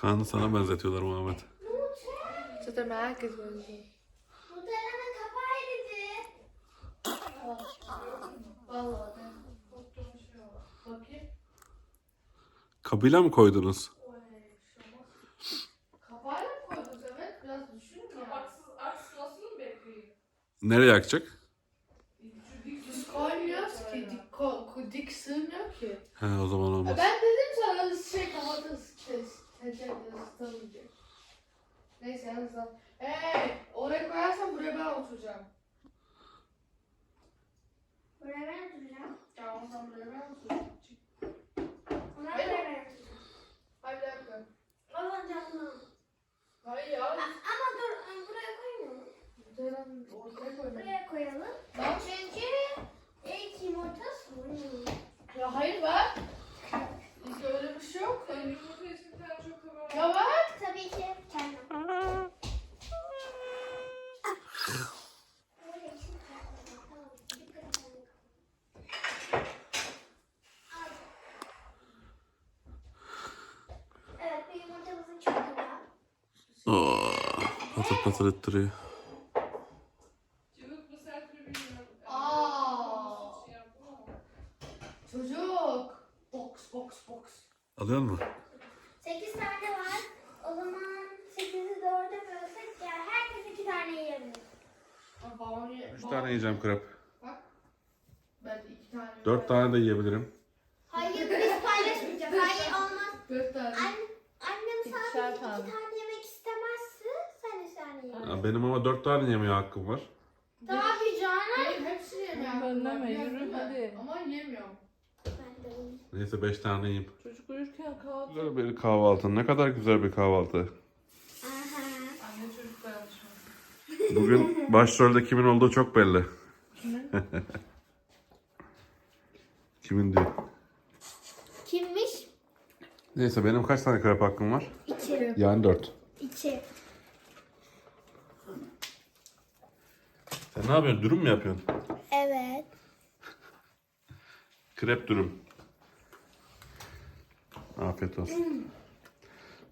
Kaan'ı sana benzetiyorlar Muhammed. Zaten merak ediyorum. Nutella'nın kapağı eridi. Vallahi ben korktuğum şey var. Bakayım. Kabile mi koydunuz? Oy, şu an. Kapağıyla mı koydunuz evet? Biraz düşünün ya. Kapaksız mı? Nereye yakacak? Biz koymuyoruz ki. Dik, ko, ko- dik sığmıyor ki. He o zaman olmaz. Ben dedim sana şey kapatın ısıtamayacak. Neyse yalnız al. Hey, oraya koyarsan buraya ben oturacağım. Buraya ben oturacağım. Tamam o zaman buraya ben oturacağım. Ona buraya ben oturacağım. Hayır bir dakika. Aman canım. Hayır ya. A- Ama dur buraya koymayalım. Muhtemelen ortaya koydum. Buraya koyalım. Bak. Çünkü ilk yumurta soğuyor. Ya hayır bak. Hiç öyle bir şey yok. Sen yumurta tane çok kabar. Ya bak. Tabii ki kendim. Evet, bu yumurtamızın çok güzel. Oo, patır patır ettiriyor. Cıvık mı sert mi bilmiyorum. Aa. Şey yaptım ama. Çocuk. Box box box. Alıyor mu? 8 tane var. O zaman 8'i 4'e bölsek ya herkes 2 tane yiyebilir. Ama babam ye. Üç babam- tane yiyeceğim krep. Bak. Ben de iki tane. Dört tane de yiyebilirim. Hayır biz paylaşmayacağız. Hayır olmaz. Dört tane. An annem İkişer sadece 2 tane. tane yemek istemezse sen 3 tane ye. Ya benim ama dört tane yemeye hakkım var. Tabii canım. Benim hepsini yemiyorum. Yürü değil mi? hadi. Ama yemiyorum. Ben de. Neyse beş tane yiyeyim. Çocuk uyurken kahvaltı. Güzel bir kahvaltı. Ne kadar güzel bir kahvaltı. Aha. Anne çocuk dayanışması. Bugün başrolde kimin olduğu çok belli. kimin diyor. Kimmiş? Neyse benim kaç tane krep hakkım var? 2. Yani dört. 2. Sen ne yapıyorsun? Dürüm mü yapıyorsun? Evet. Krep dürüm. Afiyet olsun.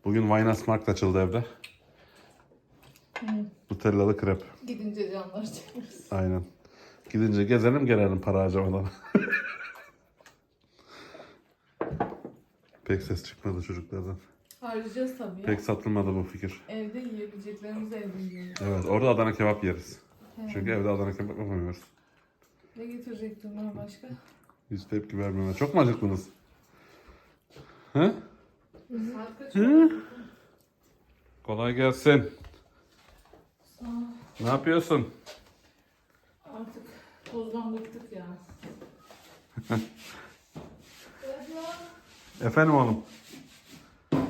Bugün Weihnachtsmarkt açıldı evde. Nutellalı krep. Gidince canlar çekeriz. Aynen. Gidince gezelim gelelim para harcamadan. Pek ses çıkmadı çocuklardan. Harcayacağız tabii ya. Pek satılmadı bu fikir. Evde yiyebileceklerimizi evde yiyoruz. Evet orada Adana kebap yeriz. Çünkü evde Adana kebap yapamıyoruz. Ne getirecektin bana başka? Hiç tepki vermiyorlar. Çok mu acıktınız? He? Saat kaç Hı? oldu? Kolay gelsin. Sağ ol. Ne yapıyorsun? Artık tozdan bıktık ya. Efendim oğlum. Eee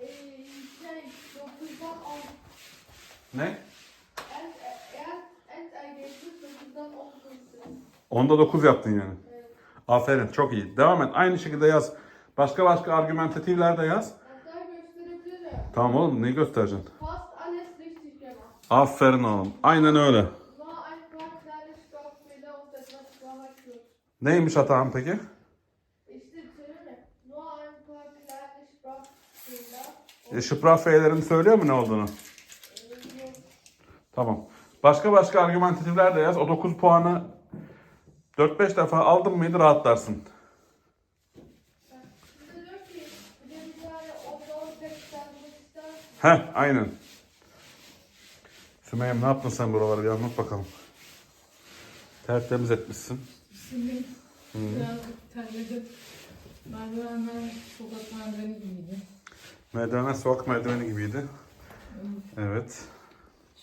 şey. Ne? En en en erkekler dokuzdan on kızı. Onda 9 yaptın yani. Aferin çok iyi. Devam et. Aynı şekilde yaz. Başka başka argümentatifler de yaz. Tamam oğlum neyi göstereceksin? Aferin oğlum. Aynen öyle. Neymiş hatam peki? E, Sprachfehler'in söylüyor mu ne olduğunu? Tamam. Başka başka argümentatifler de yaz. O 9 puanı 4-5 defa aldın mıydı rahatlarsın. Heh aynen. Sümeyye ne yaptın sen buraları bir anlat bakalım. Tertemiz etmişsin. Şimdi Birazcık terledim. Merdivenler sokak merdiveni gibiydi. Merdivenler sokak merdiveni gibiydi. Evet.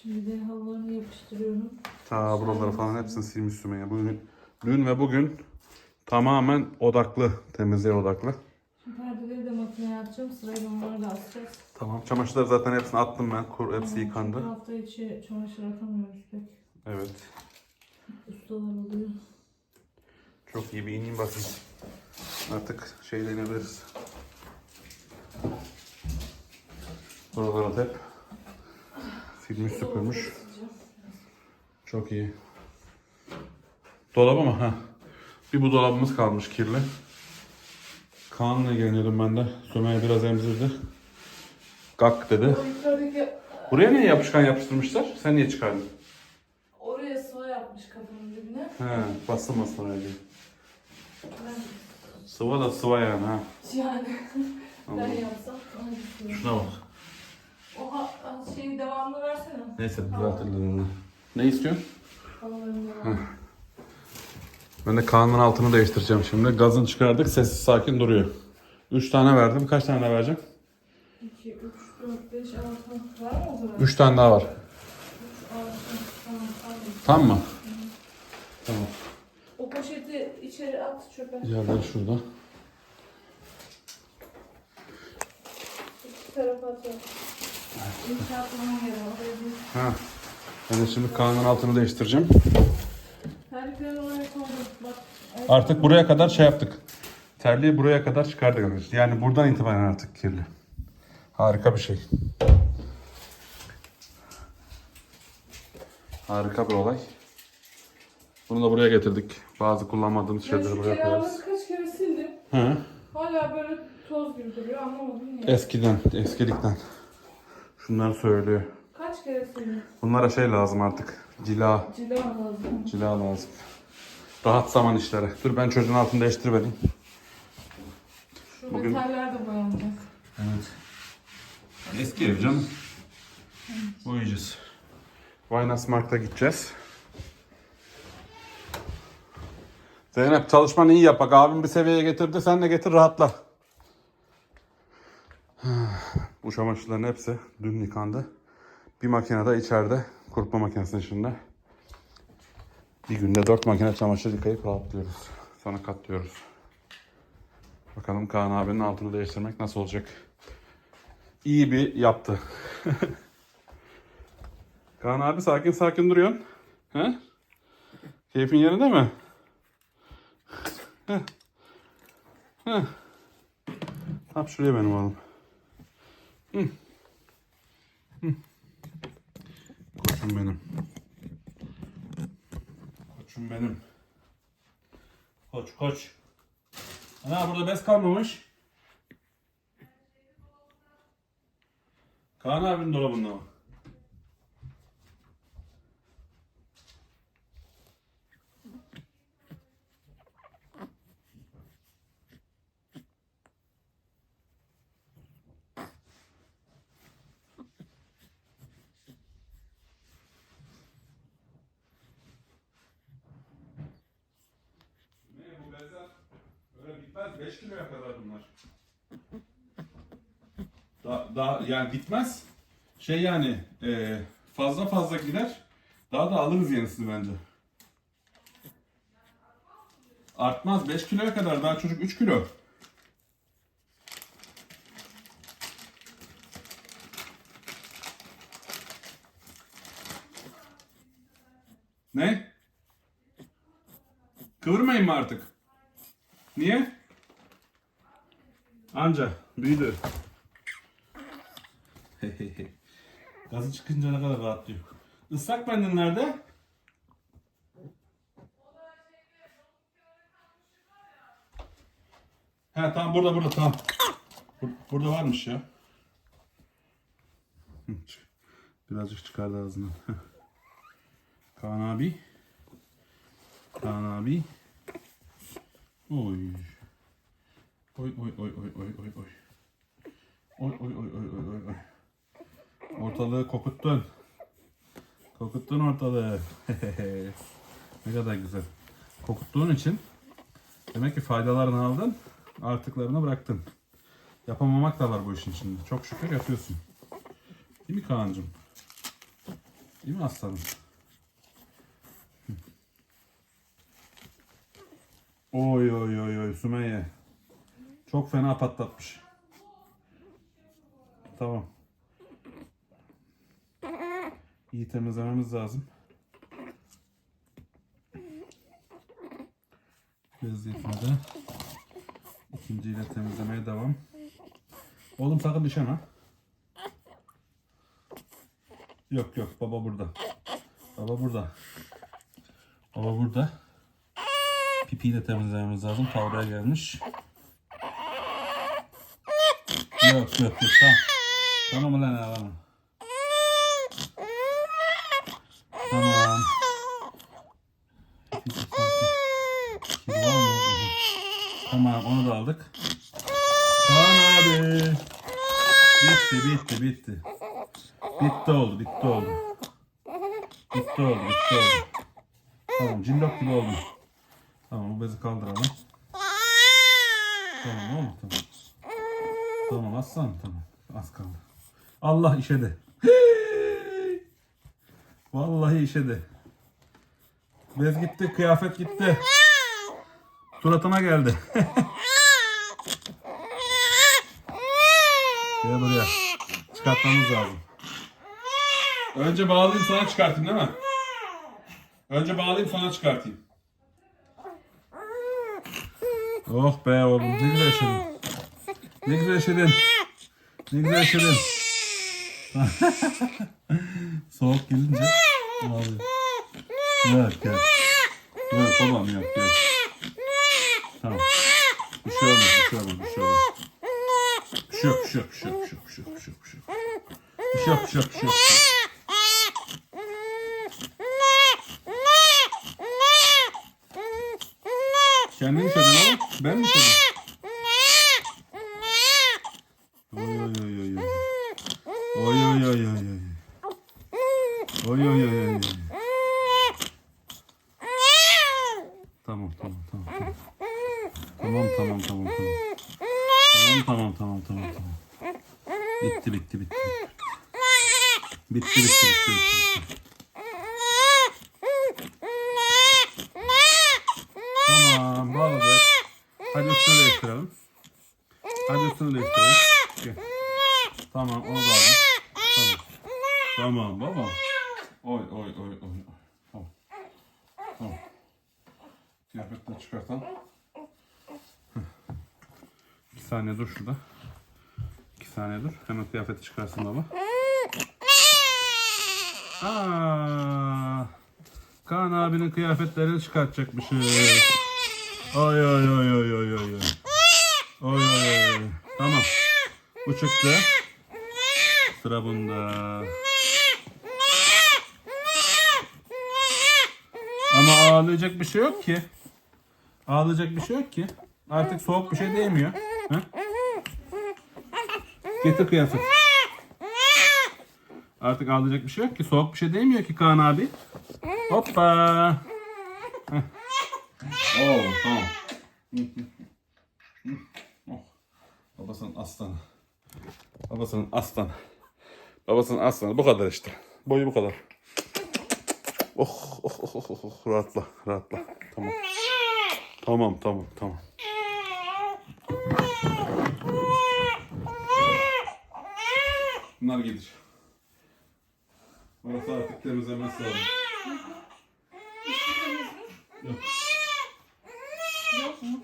Şimdi de halılarını yapıştırıyorum. Ta buraları falan hepsini silmiş Sümeyye. Bugün, dün ve bugün tamamen odaklı, temizliğe odaklı. Şimdi perdeleri de makineye atacağım. Sırayla onları da asacağız. Tamam. Çamaşırları zaten hepsini attım ben. Kur, hepsi Ama yıkandı. çünkü hafta içi çamaşır atamıyoruz pek. Evet. Ustalar oluyor. Çok iyi bir ineyim bakayım. Artık şeyle inebiliriz. Buraları da hep silmiş süpürmüş. Çok iyi. Dolabı mı? Ha. Bir bu dolabımız kalmış kirli. Kaan'la ilgileniyordum ben de. Sümeyye biraz emzirdi. Gak dedi. Buraya niye yapışkan yapıştırmışlar? Sen niye çıkardın? oraya sıva yapmış kapının dibine. He, basılmasın oraya diye. Sıva da sıva yani ha. yani ben yapsam? Şuna bak. O ha- şeyi devamlı versene. Neyse düzeltirler onu. Ne istiyorsun? Halıların devamlı. Ben de Kaan'ın altını değiştireceğim şimdi. Gazını çıkardık sessiz sakin duruyor. 3 tane verdim. Kaç tane daha vereceğim? 2, 3, 4, 5, 6. Var mı o zaman? 3 tane daha var. 3, 6. Tamam, tamam. Tam mı? Tamam. O poşeti içeri at çöpe. Yerler şurada. İki tarafa atıyorum. İnşaatlaman yeri oraya bir Ha. Ben de şimdi Kaan'ın altını değiştireceğim. Terlikleri oraya koydum. Bak. Artık buraya kadar şey yaptık. Terliği buraya kadar çıkardık arkadaşlar. Yani buradan itibaren artık kirli. Harika bir şey. Harika bir olay. Bunu da buraya getirdik. Bazı kullanmadığımız şeyleri şu buraya koyarız. kenarları kaç kere sildim. Hı. Hala böyle toz gibi duruyor anlamadım niye. Eskiden, eskilikten. Şunları söylüyor. Kaç kere sildim. Bunlara şey lazım artık. Cila, Cila lazım. cila lazım. Rahat zaman işleri. Dur ben çocuğun altını değiştirivereyim. Şu Bugün- metaller de boyanacak. Evet. Eski ev canım. Boyayacağız. Weihnachtsmarkt'a gideceğiz. Zeynep çalışmanı iyi yap. Bak abim bir seviyeye getirdi. Sen de getir rahatla. Bu çamaşırların hepsi dün yıkandı. Bir makinede içeride. Kurutma makinesinin içinde. Bir günde dört makine çamaşır yıkayıp rahatlıyoruz. Sonra katlıyoruz. Bakalım Kaan abinin altını değiştirmek nasıl olacak? İyi bir yaptı. Kaan abi sakin sakin duruyorsun. He? Keyfin yerinde mi? Heh. Heh. Tam şuraya benim oğlum. Hı. Koçum benim. Koçum benim. Koç koç. Ana burada bez kalmamış. Kaan abinin dolabında mı? 5 kiloya kadar bunlar. Daha, daha yani bitmez. Şey yani e, fazla fazla gider. Daha da alırız yenisini bence. Artmaz 5 kiloya kadar daha çocuk 3 kilo. Ne? Kıvırmayın mı artık? Niye? Anca büyüdü. Gazı çıkınca ne kadar rahatlıyor. Islak mendil nerede? He tamam burada burada tamam. Bur- Burada varmış ya. Birazcık çıkardı ağzından. Kaan abi. Kaan abi. Oy. Oy oy oy oy oy oy oy. Oy oy oy oy oy oy oy. Ortalığı kokuttun. Kokuttun ortalığı. ne kadar güzel. Kokuttuğun için Demek ki faydalarını aldın, artıklarını bıraktın. Yapamamak da var bu işin içinde. Çok şükür yapıyorsun. Değil mi Kaan'cığım? Değil mi aslanım? Oy oy oy oy Sümeyye. Çok fena patlatmış. Tamam. İyi temizlememiz lazım. Bezletmede. İkinciyle temizlemeye devam. Oğlum sakın düşeme. Yok yok baba burada. Baba burada. Baba burada. Pipiyi de temizlememiz lazım. Tavraya gelmiş. Yok yok yok tamam. Tamam lan ağlama. Tamam. Tamam onu da aldık. Kaan abi. Bitti bitti bitti. Bitti oldu bitti oldu. Bitti oldu bitti oldu. Tamam cillop gibi oldu. Tamam bu bezi kaldıralım. Tamam oğlum tamam. Tamam aslan tamam. Az kaldı. Allah işedi. Hey! Vallahi işedi. Bez gitti, kıyafet gitti. Suratına geldi. Gel buraya. Çıkartmamız lazım. Önce bağlayayım sonra çıkartayım değil mi? Önce bağlayayım sonra çıkartayım. Oh be oğlum ne güzel yaşadın. Ne güzel yaşadın. Ne güzel yaşadın. Soğuk gelince ağlıyor. Yok gel. Yok babam yok gel. Tamam. Bir şey olmaz, bir şey olmaz, bir şey olmaz. Bir şey yok, bir şey yok, bir şey yok, bir şey yok, bir şey yok, bir şey yok, bir şey yok. Bir şey yok, bir şey yok. Kendin mi içedin oğlum? Ben mi içedim? Oy oy oy oy oy. Oy oy oy oy oy. Oy oy oy tamam tamam. tamam. Tamam tamam tamam tamam. Tamam tamam tamam tamam tamam. Bitti bitti bitti. Bitti bitti bitti bitti. bitti. Tamam bağladık. Hadi üstünü değiştirelim. Hadi üstünü değiştirelim. Gel. Tamam onu da aldım. Tamam. Tamam baba. Oy oy oy oy. oy. Tamam. Tamam. Kıyafetleri çıkartalım. Heh. Bir saniye dur şurada. İki saniye dur. Kıyafeti çıkarsın baba. Aa, Kaan abinin kıyafetlerini çıkartacakmışız. Oy oy oy oy oy. Oy oy oy oy. Tamam. Bu çıktı. Sıra bunda. Ama ağlayacak bir şey yok ki. Ağlayacak bir şey yok ki. Artık soğuk bir şey değmiyor. Ha? Getir kıyafet. Artık ağlayacak bir şey yok ki. Soğuk bir şey değmiyor ki Kaan abi. Hoppa. Oo, tamam. Oh. Babasının aslanı. Babasının aslanı. Babasının aslanı. Bu kadar işte. Boyu bu kadar. Oh, oh, oh, oh, oh. Rahatla, rahatla. Tamam. Tamam, tamam, tamam. Bunlar gelir. Orası artık temizlenmesi lazım. Yok. Yok mu?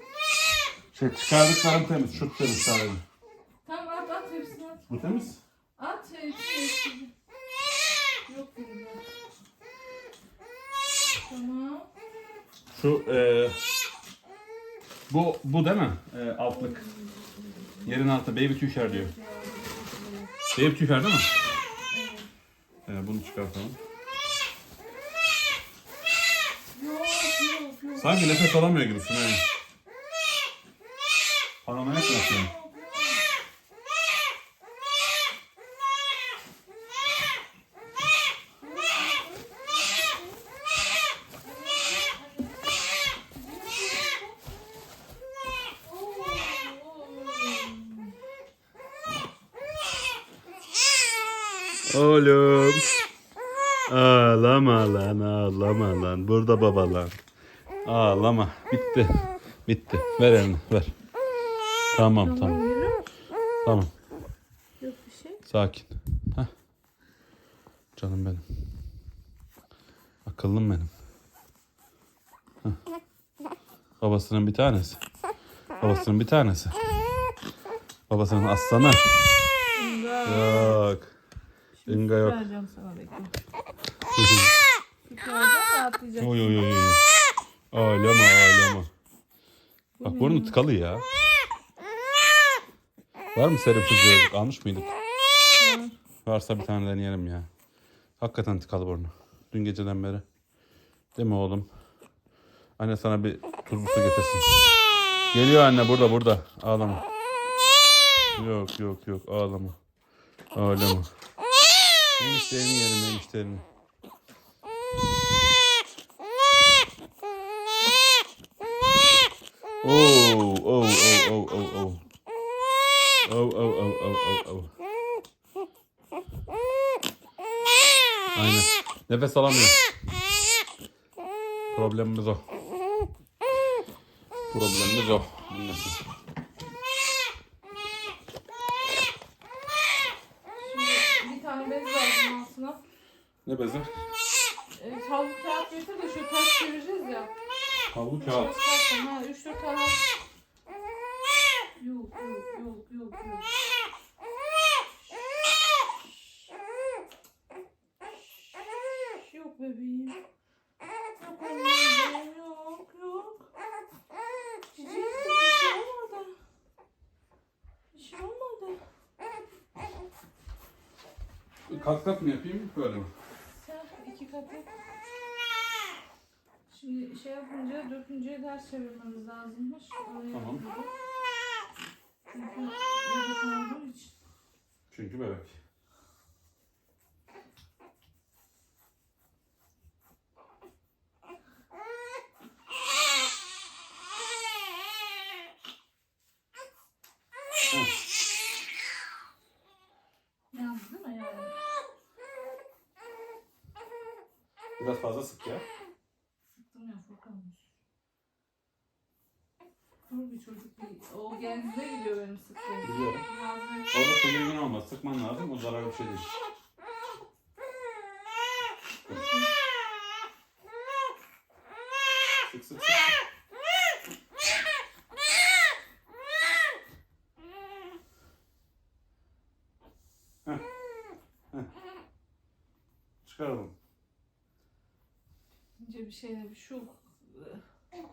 Şey çıkardıklarım temiz. Şu temiz sadece. Tamam at at hepsini at. Bu temiz. At hepsini hepsini. Yok dedim ben. Tamam. Şu e, bu bu değil mi? E, altlık. Yerin altı baby tüşer diyor. Baby tüşer değil mi? E, bunu çıkartalım. Sanki nefes alamıyor gibisin. Paranoyak mı yapıyorsun? Oğlum. Ağlama lan ağlama lan. Burada baba lan. Ağlama. Bitti. Bitti. Ver elini ver. Tamam tamam. Tamam. Yok bir şey. Sakin. Heh. Canım benim. Akıllım benim. Heh. Babasının bir tanesi. Babasının bir tanesi. Babasının aslanı. Yok. Inga yok. Vereceğim sana bekle. Süt rahatlayacak. Oy oy oy oy. Ağlama ağlama. Bak burnu tıkalı ya. Var mı serum çocuk? Almış mıydık? Varsa bir tane deneyelim ya. Hakikaten tıkalı burnu. Dün geceden beri. Değil mi oğlum? Anne sana bir tuzlu su getirsin. Geliyor anne burada burada. Ağlama. Yok yok yok ağlama. Ağlama. Enişterini yerim enişterini. Oh, oh, oh, oh, oh, oh. Oh, oh, oh, oh, oh, oh. Aynen. Nefes alamıyor. Problemimiz o. Problemimiz o. Annesi. Bir tane bez lazım altına. Ne bezi? E, havlu kağıt getir de şu ters çevireceğiz ya. Havlu kağıt. tutarsan ha 3-4 tane. Yok yok yok yok yok. Yok bebeğim. Yok anneciğim yok yok. Cici bir şey olmadı. Bir şey olmadı. Kat kat mı yapayım böyle mi? Sen iki katı. Şimdi şey yapınca dökünceye ters çevirmemiz lazımmış. Tamam. Çünkü bebek olduğu için. Çünkü bebek. Yalnız değil mi yani? Biraz fazla sık ya. Sıktım ya Furkan'mış. Dur bir çocuk O genzine gidiyor benim sıktığım. Biliyorum. Orada tedirgin olma. Sıkman lazım. O zararlı bir şey değil. Sık sık sık. Heh. Heh. Çıkaralım. ince bir şeyle bir şu.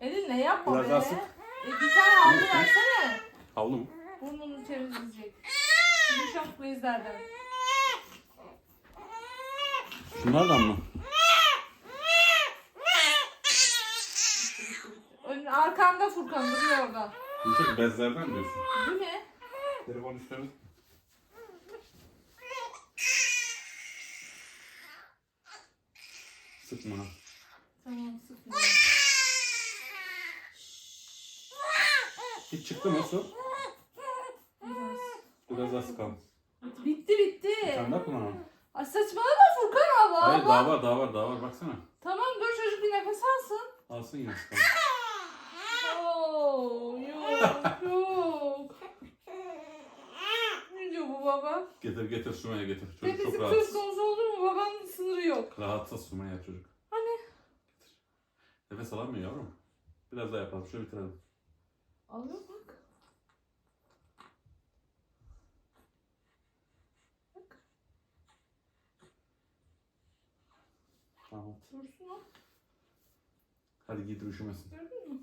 Elinle yapma Biraz be. daha sık. E, bir tane havlu versene. Havlu mu? Burnunu temizleyecek. Yumuşak bezlerden. Şunlardan mı? Ön, arkanda Furkan duruyor orada. Yumuşak bezlerden diyorsun. Değil mi? Telefon üstüne. Sıkma. Tamam sıkma. Hiç çıktı mı su? Biraz. Biraz daha sıkalım. Bitti bitti. Bir tane daha kullanalım. Ay saçmalama Furkan Allah Hayır daha var daha var daha var baksana. Tamam dur çocuk bir nefes alsın. Alsın yine sıkalım. Oo, yok yok. Ne diyor bu baba? Getir getir Sümeyye getir. Çocuk Nefesi çok söz rahatsız. konusu olur mu? Babanın sınırı yok. Rahatsız Sümeyye çocuk. Hani? Getir. Nefes alamıyor yavrum. Biraz daha yapalım şöyle bitirelim. Alıyor bak. Tamam. Dursun o. Hadi giydir üşümesin. Gördün mü?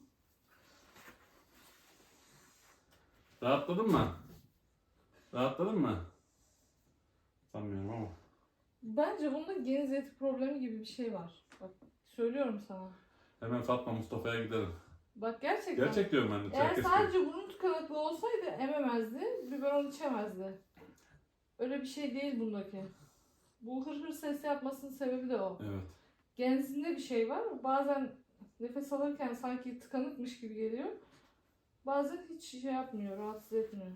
Rahatladın mı? Rahatladın mı? Sanmıyorum ama. Bence bunda geniz eti problemi gibi bir şey var. Bak söylüyorum sana. Hemen Fatma Mustafa'ya gidelim. Bak gerçekten. Gerçek diyorum ben de. Eğer Çerkez sadece burun tıkanıklığı olsaydı ememezdi, biberon içemezdi. Öyle bir şey değil bundaki. Bu hır hır ses yapmasının sebebi de o. Evet. Genzinde bir şey var. Bazen nefes alırken sanki tıkanıkmış gibi geliyor. Bazen hiç şey yapmıyor, rahatsız etmiyor.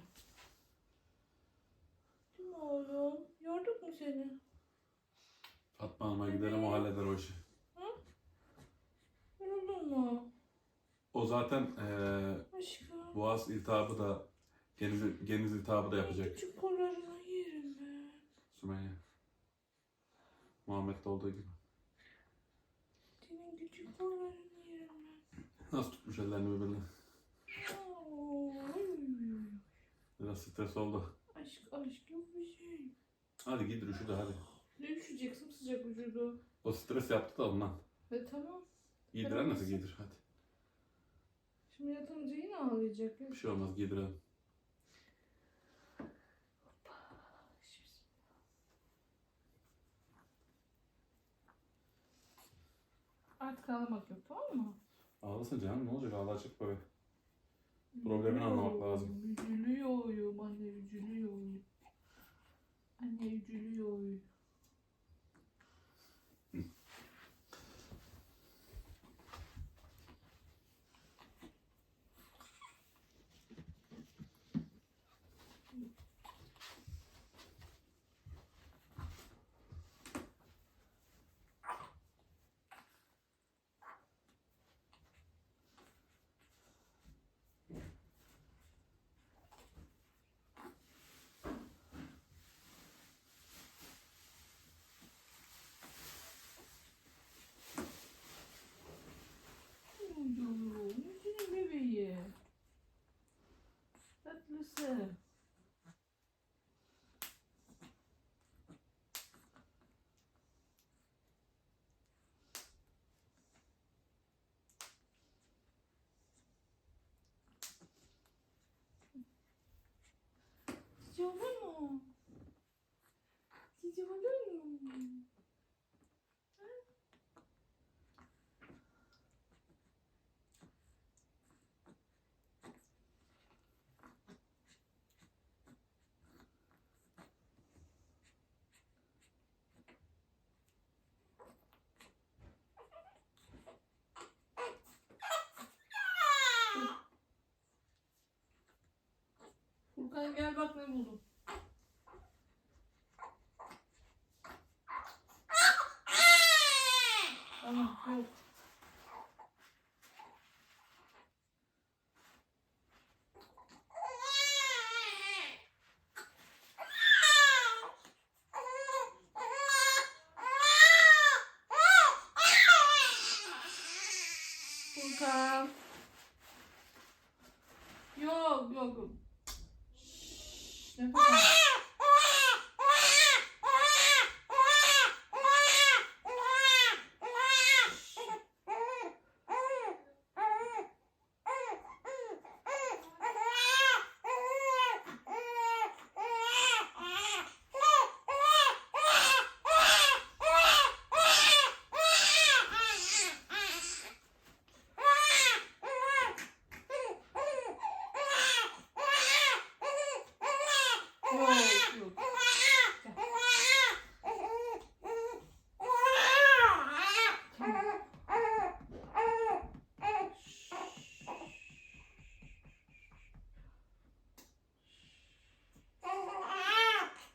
Değil mi oğlum? Yorduk mu seni? Fatma Hanım'a gidelim o halleder o işi. Yoruldun mu? O zaten eee Aşkım. boğaz iltihabı da geniz, geniz iltihabı da yapacak Küçük kollarını yerim ben. Sümeyye. Muhammed'de olduğu gibi. Senin küçük kollarını yerim ben. Nasıl tutmuş ellerini birbirine. Oy. Biraz stres oldu. Aşk aşk yok bir şey. Hadi giydir üşüdü hadi. Ne üşüyeceksin sıcak vücudu. O stres yaptı da ondan. E tamam. Giydiren nasıl giydir hadi. Şimdi yatınca yine ağlayacak. Bir şey olmaz giydirelim. Artık ağlamak yok tamam mı? Ağlasın canım ne olacak ağlayacak böyle. Problemini anlamak lazım. Üzülüyorum anne üzülüyorum. Anne üzülüyorum. Uyuyorum. Senin bebeği. Tatlısı. Cici olur mu? Cici olur mu? Furkan gel bak ne buldum. Tamam yok. Yok yok.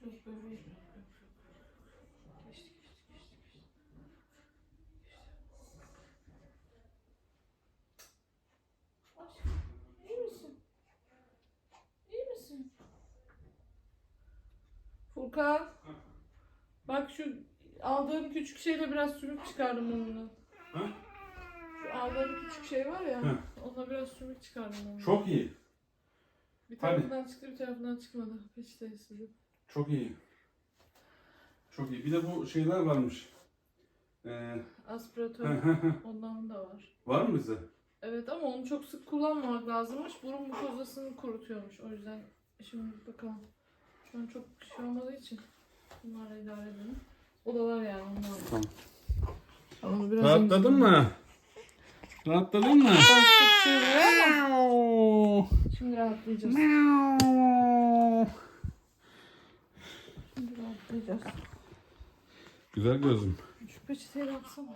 Yok bebeğim. Yok, yok, yok. Geçti, geçti, geçti, geçti. Aşkım, iyi misin? İyi misin? Furkan. Bak şu aldığım küçük şeyle biraz sümük çıkardım onunla. Ha? Şu aldığım küçük şey var ya. Hı. Onunla biraz sümük çıkardım onunla. Çok iyi. Bir Hadi. tarafından çıktı bir tarafından çıkmadı. Peçetesiz. Çok iyi. Çok iyi. Bir de bu şeyler varmış. Ee, Aspiratör. Ondan da var. var mı bize? Evet ama onu çok sık kullanmamak lazımmış. Burun mukozasını kurutuyormuş. O yüzden şimdi bakalım. An çok şey olmadığı için bunlarla idare edelim. Odalar yani onlar. Tamam. Onu biraz Rahatladın mı? Rahatladın mı? Bastık çığlığı ama şimdi rahatlayacağız. Şimdi rahatlayacağız. Güzel gözüm. Şu peçeteyi de atsana.